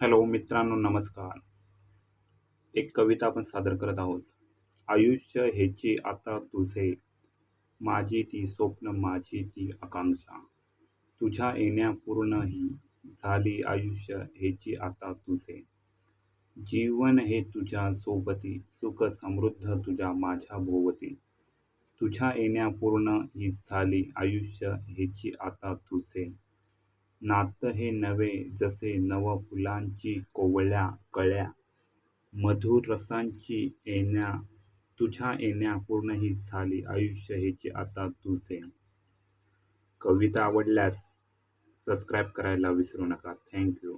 Hello मित्रांनो नमस्कार. एक कविता आपण सादर करत आहोत. आयुष्य ह्याची आता तुझे. माझी ती स्वप्न माझी ती आकांक्षा. तुझ्या येण्यापूर्ण ही झाली आयुष्य हेची आता तुझे. जीवन हे तुझ्या सोबती सुख समृद्ध तुझ्या माझ्या भोवती. तुझ्या येण्यापूर्ण ही झाली आयुष्य हेची आता तुझे. नातं हे नवे जसे नव फुलांची कोवळ्या कळ्या मधुर रसांची येण्या तुझ्या येण्या पूर्ण ही झाली आयुष्य हेचे आता तुझे कविता आवडल्यास सबस्क्राईब करायला विसरू नका. थँक्यू